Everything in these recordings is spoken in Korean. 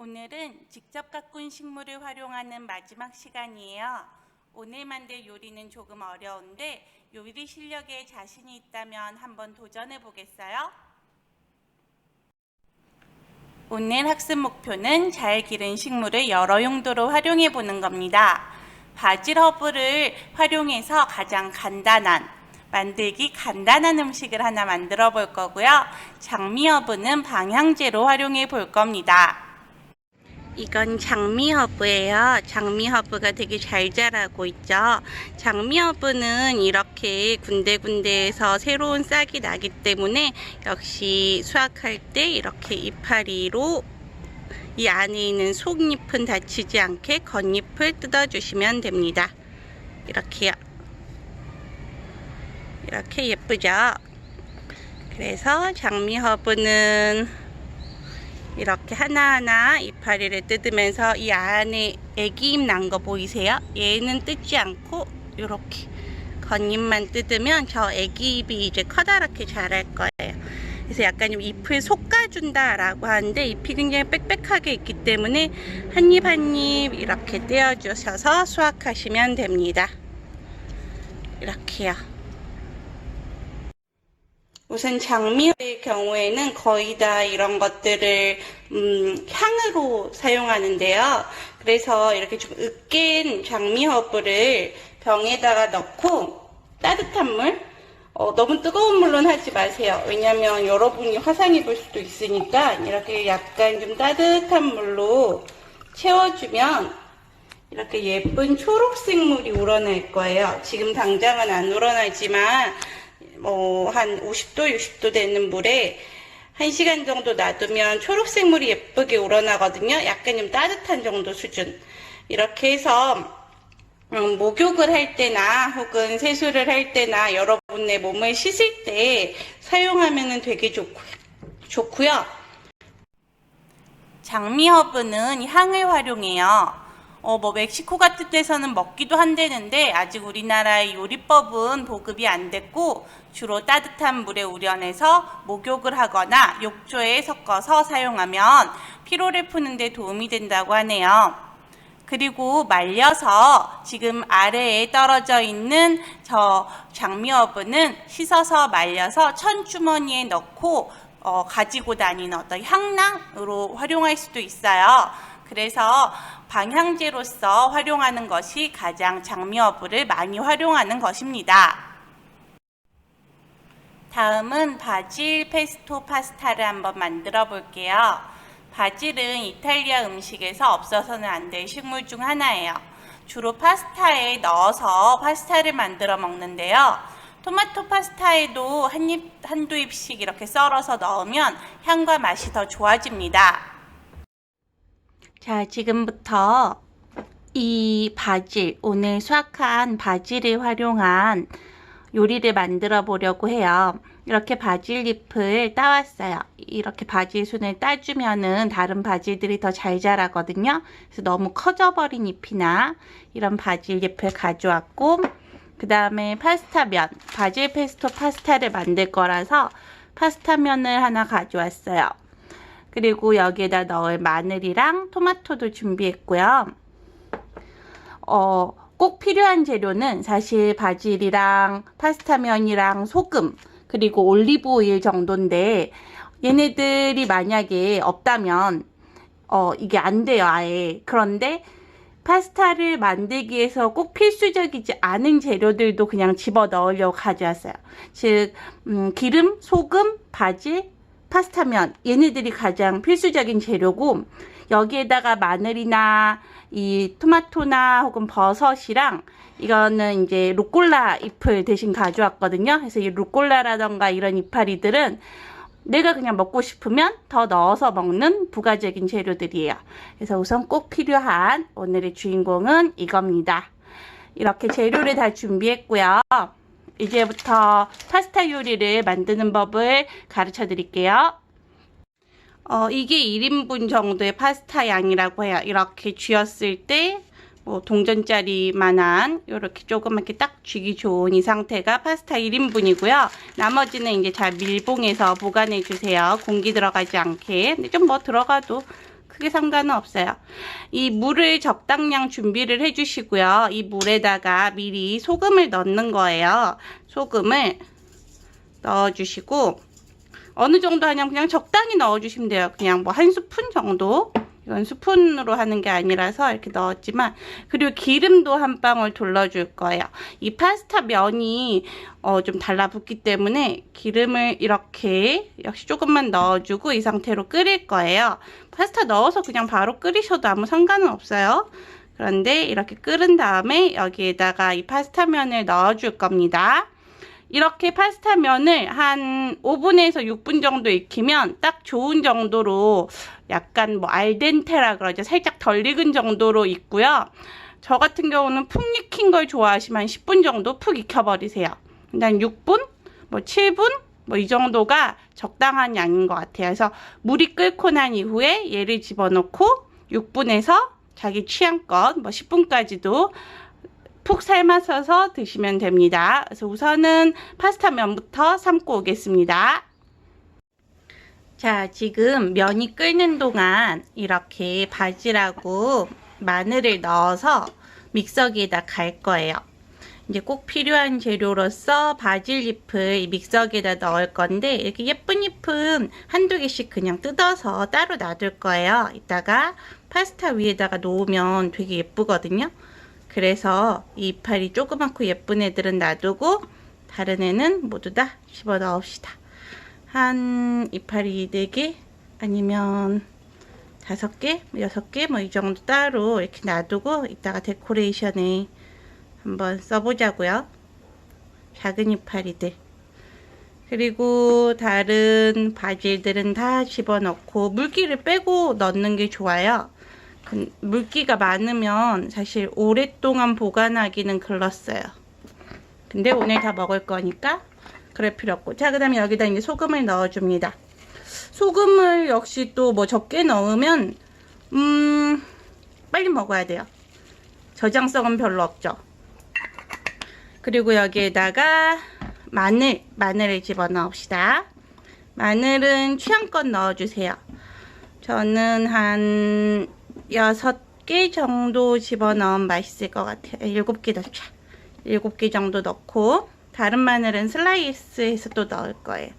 오늘은 직접 가꾼 식물을 활용하는 마지막 시간이에요. 오늘 만들 요리는 조금 어려운데 요리 실력에 자신이 있다면 한번 도전해 보겠어요? 오늘 학습 목표는 잘 기른 식물을 여러 용도로 활용해 보는 겁니다. 바질 허브를 활용해서 가장 간단한 만들기 간단한 음식을 하나 만들어 볼 거고요. 장미 허브는 방향제로 활용해 볼 겁니다. 이건 장미 허브예요. 장미 허브가 되게 잘 자라고 있죠. 장미 허브는 이렇게 군데군데에서 새로운 싹이 나기 때문에 역시 수확할 때 이렇게 이파리로 이 안에 있는 속잎은 다치지 않게 겉잎을 뜯어주시면 됩니다. 이렇게요. 이렇게 예쁘죠? 그래서 장미 허브는 이렇게 하나하나 이파리를 뜯으면서 이 안에 애기잎 난 거 보이세요? 얘는 뜯지 않고 이렇게 겉잎만 뜯으면 저 애기잎이 이제 커다랗게 자랄 거예요. 그래서 약간 좀 잎을 솎아준다라고 하는데 잎이 굉장히 빽빽하게 있기 때문에 한 입 한 입 이렇게 떼어주셔서 수확하시면 됩니다. 이렇게요. 우선 장미의 경우에는 거의 다 이런 것들을 음, 향으로 사용하는데요. 그래서 이렇게 좀 으깬 장미 허브를 병에다가 넣고 따뜻한 물, 어, 너무 뜨거운 물론 하지 마세요. 왜냐면 여러분이 화상 입을 수도 있으니까 이렇게 약간 좀 따뜻한 물로 채워주면 이렇게 예쁜 초록색 물이 우러날 거예요. 지금 당장은 안 우러나지만 뭐 한 50도, 60도 되는 물에 1시간 정도 놔두면 초록색 물이 예쁘게 우러나거든요. 약간 좀 따뜻한 정도 수준. 이렇게 해서 음, 목욕을 할 때나 혹은 세수를 할 때나 여러분의 몸을 씻을 때 사용하면 되게 좋고, 좋고요. 장미 허브는 향을 활용해요. 어, 뭐 멕시코 같은 데서는 먹기도 한다는데 아직 우리나라의 요리법은 보급이 안 됐고 주로 따뜻한 물에 우려내서 목욕을 하거나 욕조에 섞어서 사용하면 피로를 푸는 데 도움이 된다고 하네요. 그리고 말려서 지금 아래에 떨어져 있는 저 장미어부는 씻어서 말려서 천주머니에 넣고 어, 가지고 다니는 어떤 향낭으로 활용할 수도 있어요. 그래서 방향제로서 활용하는 것이 가장 장미어부를 많이 활용하는 것입니다. 다음은 바질 페스토 파스타를 한번 만들어 볼게요. 바질은 이탈리아 음식에서 없어서는 안 될 식물 중 하나예요. 주로 파스타에 넣어서 파스타를 만들어 먹는데요. 토마토 파스타에도 한 입, 한두 입씩 이렇게 썰어서 넣으면 향과 맛이 더 좋아집니다. 자, 지금부터 이 바질, 오늘 수확한 바질을 활용한 요리를 만들어 보려고 해요. 이렇게 바질 잎을 따왔어요. 이렇게 바질 순을 따주면은 다른 바질들이 더 잘 자라거든요. 그래서 너무 커져버린 잎이나 이런 바질 잎을 가져왔고, 그 다음에 파스타면, 바질 페스토 파스타를 만들 거라서 파스타면을 하나 가져왔어요. 그리고 여기에다 넣을 마늘이랑 토마토도 준비했고요. 어, 꼭 필요한 재료는 사실 바질이랑 파스타면이랑 소금 그리고 올리브 오일 정도인데 얘네들이 만약에 없다면 어, 이게 안 돼요, 아예. 그런데 파스타를 만들기 위해서 꼭 필수적이지 않은 재료들도 그냥 집어 넣으려고 가져왔어요. 즉, 음, 기름, 소금, 바질, 파스타면 얘네들이 가장 필수적인 재료고 여기에다가 마늘이나 이 토마토나 혹은 버섯이랑 이거는 이제 루꼴라 잎을 대신 가져왔거든요. 그래서 이 루꼴라라던가 이런 이파리들은 내가 그냥 먹고 싶으면 더 넣어서 먹는 부가적인 재료들이에요. 그래서 우선 꼭 필요한 오늘의 주인공은 이겁니다. 이렇게 재료를 다 준비했고요. 이제부터 파스타 요리를 만드는 법을 가르쳐 드릴게요. 어, 이게 1인분 정도의 파스타 양이라고 해요. 이렇게 쥐었을 때, 뭐, 동전짜리만한, 이렇게 조그맣게 딱 쥐기 좋은 이 상태가 파스타 1인분이고요. 나머지는 이제 잘 밀봉해서 보관해 주세요. 공기 들어가지 않게. 근데 좀 뭐 들어가도 크게 상관은 없어요. 이 물을 적당량 준비를 해주시고요. 이 물에다가 미리 소금을 넣는 거예요. 소금을 넣어주시고 어느 정도 하냐면 그냥 적당히 넣어주시면 돼요. 그냥 뭐 한 스푼 정도. 이건 스푼으로 하는 게 아니라서 이렇게 넣었지만 그리고 기름도 한 방울 둘러줄 거예요. 이 파스타 면이 어, 좀 달라붙기 때문에 기름을 이렇게 역시 조금만 넣어주고 이 상태로 끓일 거예요. 파스타 넣어서 그냥 바로 끓이셔도 아무 상관은 없어요. 그런데 이렇게 끓은 다음에 여기에다가 이 파스타 면을 넣어줄 겁니다. 이렇게 파스타 면을 한 5분에서 6분 정도 익히면 딱 좋은 정도로 약간 뭐 알덴테라 그러죠. 살짝 덜 익은 정도로 익고요. 저 같은 경우는 푹 익힌 걸 좋아하시면 10분 정도 푹 익혀버리세요. 한 6분, 뭐 7분, 뭐 이 정도가 적당한 양인 것 같아요. 그래서 물이 끓고 난 이후에 얘를 집어넣고 6분에서 자기 취향껏 뭐 10분까지도 푹 삶아서서 드시면 됩니다. 그래서 우선은 파스타 면부터 삶고 오겠습니다. 자, 지금 면이 끓는 동안 이렇게 바지락하고 마늘을 넣어서 믹서기에다 갈 거예요. 이제 꼭 필요한 재료로서 바질 잎을 이 믹서기에다 넣을 건데 이렇게 예쁜 잎은 한두 개씩 그냥 뜯어서 따로 놔둘 거예요. 이따가 파스타 위에다가 놓으면 되게 예쁘거든요. 그래서 이 이파리 조그맣고 예쁜 애들은 놔두고 다른 애는 모두 다 집어 넣읍시다. 한 이파리 4개 아니면 5개, 6개 뭐 이 정도 따로 이렇게 놔두고 이따가 데코레이션에 한번 써보자고요. 작은 이파리들. 그리고 다른 바질들은 다 집어넣고 물기를 빼고 넣는 게 좋아요. 그 물기가 많으면 사실 오랫동안 보관하기는 글렀어요. 근데 오늘 다 먹을 거니까 그럴 필요 없고. 자, 그 다음에 여기다 이제 소금을 넣어줍니다. 소금을 역시 또 뭐 적게 넣으면, 음, 빨리 먹어야 돼요. 저장성은 별로 없죠. 그리고 여기에다가 마늘, 마늘을 집어 넣읍시다. 마늘은 취향껏 넣어주세요. 저는 한 여섯 개 정도 집어넣으면 맛있을 것 같아요. 일곱 개 넣자. 일곱 개 정도 넣고 다른 마늘은 슬라이스해서 또 넣을 거예요.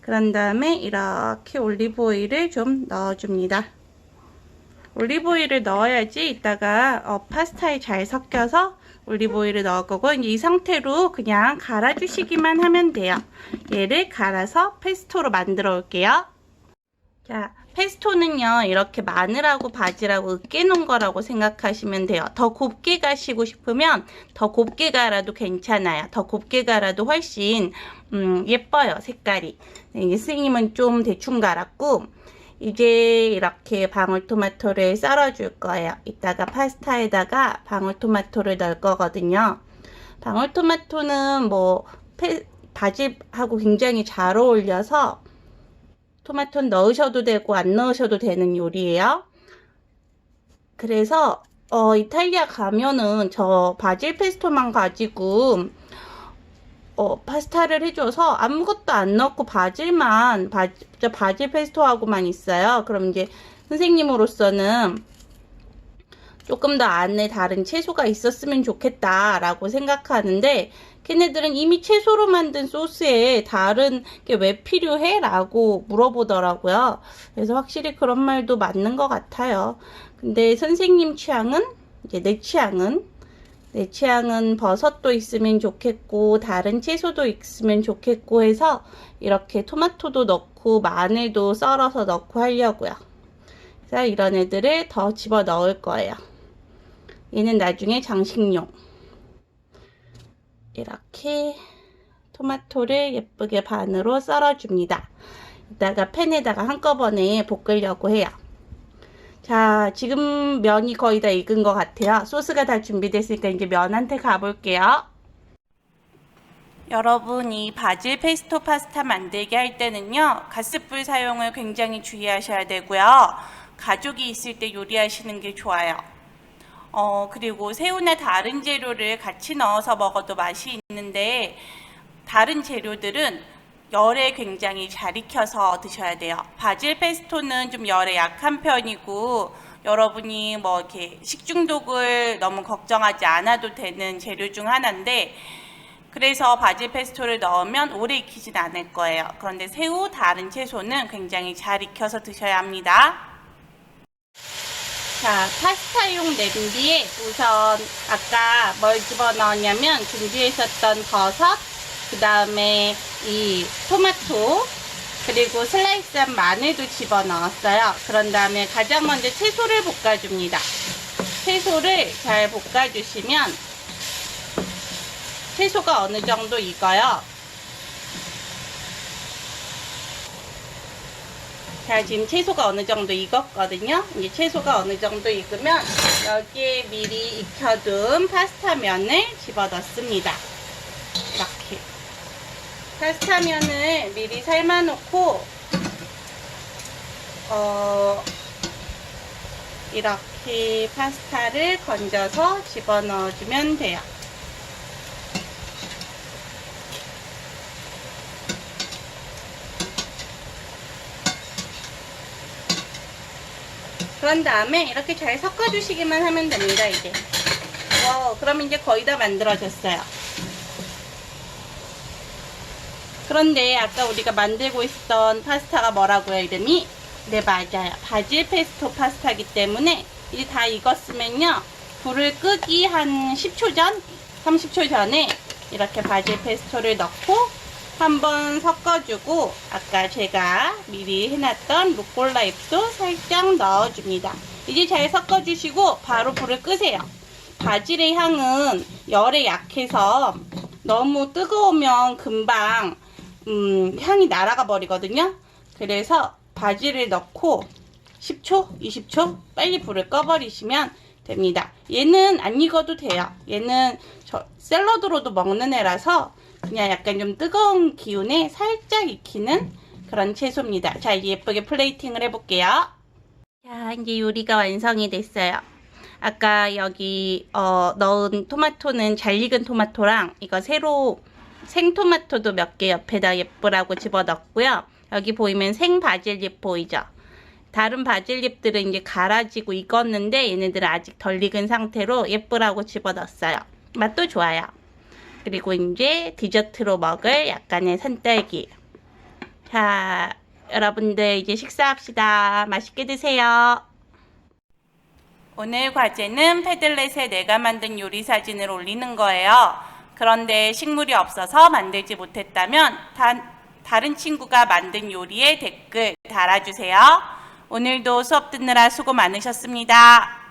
그런 다음에 이렇게 올리브 오일을 좀 넣어줍니다. 올리브 오일을 넣어야지 이따가 어, 파스타에 잘 섞여서 올리브 오일을 넣을 거고 이 상태로 그냥 갈아주시기만 하면 돼요. 얘를 갈아서 페스토로 만들어 올게요. 자, 페스토는요, 이렇게 마늘하고 바지락하고 으깨 놓은 거라고 생각하시면 돼요. 더 곱게 가시고 싶으면 더 곱게 갈아도 괜찮아요. 더 곱게 갈아도 훨씬, 음, 예뻐요, 색깔이. 네, 스님은 좀 대충 갈았고, 이제 이렇게 방울토마토를 썰어줄 거예요. 이따가 파스타에다가 방울토마토를 넣을 거거든요. 방울토마토는 뭐, 페, 바질하고 굉장히 잘 어울려서 토마토 넣으셔도 되고 안 넣으셔도 되는 요리예요. 그래서 어, 이탈리아 가면은 저 바질 페스토만 가지고 어, 파스타를 해줘서 아무것도 안 넣고 바질만 바, 저 바질 페스토하고만 있어요. 그럼 이제 선생님으로서는 조금 더 안에 다른 채소가 있었으면 좋겠다라고 생각하는데 걔네들은 이미 채소로 만든 소스에 다른 게 왜 필요해? 라고 물어보더라고요. 그래서 확실히 그런 말도 맞는 것 같아요. 근데 선생님 취향은, 이제 내 취향은, 내 취향은 버섯도 있으면 좋겠고, 다른 채소도 있으면 좋겠고 해서 이렇게 토마토도 넣고, 마늘도 썰어서 넣고 하려고요. 그래서 이런 애들을 더 집어 넣을 거예요. 얘는 나중에 장식용. 이렇게 토마토를 예쁘게 반으로 썰어줍니다. 이따가 팬에다가 한꺼번에 볶으려고 해요. 자, 지금 면이 거의 다 익은 것 같아요. 소스가 다 준비됐으니까 이제 면한테 가볼게요. 여러분, 이 바질 페스토 파스타 만들기 할 때는요, 가스불 사용을 굉장히 주의하셔야 되고요. 가족이 있을 때 요리하시는 게 좋아요. 어, 그리고 새우나 다른 재료를 같이 넣어서 먹어도 맛이 있는데, 다른 재료들은 열에 굉장히 잘 익혀서 드셔야 돼요. 바질 페스토는 좀 열에 약한 편이고 여러분이 뭐 이렇게 식중독을 너무 걱정하지 않아도 되는 재료 중 하나인데 그래서 바질 페스토를 넣으면 오래 익히진 않을 거예요. 그런데 새우, 다른 채소는 굉장히 잘 익혀서 드셔야 합니다. 자, 파스타용 냄비에 우선 아까 뭘 집어넣었냐면 준비했었던 버섯, 그 다음에 이 토마토, 그리고 슬라이스한 마늘도 집어넣었어요. 그런 다음에 가장 먼저 채소를 볶아줍니다. 채소를 잘 볶아주시면 채소가 어느 정도 익어요. 자, 지금 채소가 어느 정도 익었거든요. 이제 채소가 어느 정도 익으면 여기에 미리 익혀둔 파스타 면을 집어 넣습니다. 이렇게. 파스타 면을 미리 삶아 놓고, 어, 이렇게 파스타를 건져서 집어 넣어주면 돼요. 그런 다음에 이렇게 잘 섞어주시기만 하면 됩니다, 이제. 와, 그럼 이제 거의 다 만들어졌어요. 그런데 아까 우리가 만들고 있었던 파스타가 뭐라고요, 이름이? 네, 맞아요. 바질 페스토 파스타기 때문에 이제 다 익었으면요. 불을 끄기 한 10초 전, 30초 전에 이렇게 바질 페스토를 넣고 한번 섞어주고 아까 제가 미리 해놨던 루꼴라 잎도 살짝 넣어줍니다. 이제 잘 섞어주시고 바로 불을 끄세요. 바질의 향은 열에 약해서 너무 뜨거우면 금방 음, 향이 날아가 버리거든요. 그래서 바질을 넣고 10초, 20초 빨리 불을 꺼버리시면 됩니다. 얘는 안 익어도 돼요. 얘는 저 샐러드로도 먹는 애라서 그냥 약간 좀 뜨거운 기운에 살짝 익히는 그런 채소입니다. 자, 이제 예쁘게 플레이팅을 해볼게요. 자, 이제 요리가 완성이 됐어요. 아까 여기 어, 넣은 토마토는 잘 익은 토마토랑 이거 새로 생토마토도 몇 개 옆에다 예쁘라고 집어넣고요. 여기 보이면 생 바질잎 보이죠? 다른 바질잎들은 이제 갈아지고 익었는데 얘네들은 아직 덜 익은 상태로 예쁘라고 집어넣었어요. 맛도 좋아요. 그리고 이제 디저트로 먹을 약간의 산딸기. 자, 여러분들 이제 식사합시다. 맛있게 드세요. 오늘 과제는 패들렛에 내가 만든 요리 사진을 올리는 거예요. 그런데 식물이 없어서 만들지 못했다면 다, 다른 친구가 만든 요리에 댓글 달아주세요. 오늘도 수업 듣느라 수고 많으셨습니다.